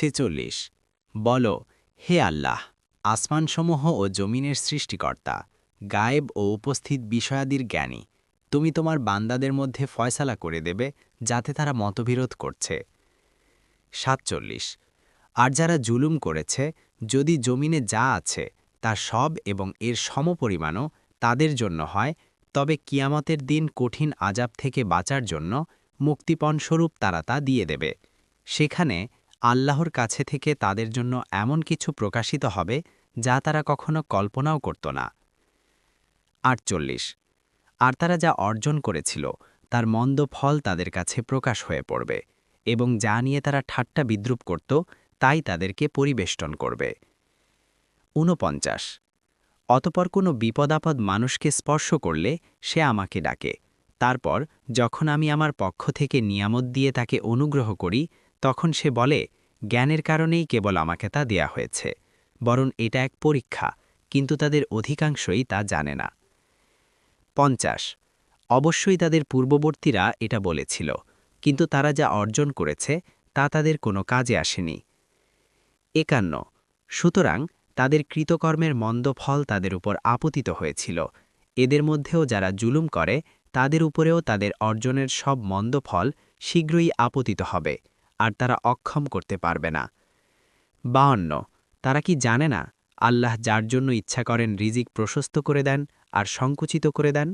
ছেচল্লিশ। বল, হে আল্লাহ, আসমানসমূহ ও জমিনের সৃষ্টিকর্তা, গায়েব ও উপস্থিত বিষয়াদির জ্ঞানী, তুমি তোমার বান্দাদের মধ্যে ফয়সালা করে দেবে, যাতে তারা মতবিরোধ করছে। সাতচল্লিশ। আর যারা জুলুম করেছে, যদি জমিনে যা আছে তার সব এবং এর সমপরিমাণও তাদের জন্য হয়, তবে কিয়ামতের দিন কঠিন আজাব থেকে বাঁচার জন্য মুক্তিপণস্বরূপ তারা তা দিয়ে দেবে। সেখানে আল্লাহর কাছে থেকে তাদের জন্য এমন কিছু প্রকাশিত হবে যা তারা কখনো কল্পনাও করত না। আটচল্লিশ। আর তারা যা অর্জন করেছিল, তার মন্দ ফল তাদের কাছে প্রকাশ হয়ে পড়বে এবং যা নিয়ে তারা ঠাট্টা বিদ্রুপ করত, তাই তাদেরকে পরিবেষ্টন করবে। ঊনপঞ্চাশ। অতপর কোনো বিপদাপদ মানুষকে স্পর্শ করলে সে আমাকে ডাকে। তারপর যখন আমি আমার পক্ষ থেকে নিয়ামত দিয়ে তাকে অনুগ্রহ করি তখন সে বলে, জ্ঞানের কারণেই কেবল আমাকে তা দেয়া হয়েছে, বরং এটা এক পরীক্ষা, কিন্তু তাদের অধিকাংশই তা জানে না। পঞ্চাশ, অবশ্যই তাদের পূর্ববর্তীরা এটা বলেছিল, কিন্তু তারা যা অর্জন করেছে, তা তাদের কোনো কাজে আসেনি। একান্ন, সুতরাং তাদের কৃতকর্মের মন্দ ফল তাদের উপর আপতিত হয়েছিল, এদের মধ্যেও যারা জুলুম করে, তাদের উপরেও তাদের অর্জনের সব মন্দ ফল শীঘ্রই আপতিত হবে। আর তারা অক্ষম করতে পারবে না। বাহান্ন তারা কি জানে না আল্লাহ যার জন্য ইচ্ছা করেন রিজিক প্রশস্ত করে দেন আর সংকুচিত করে দেন?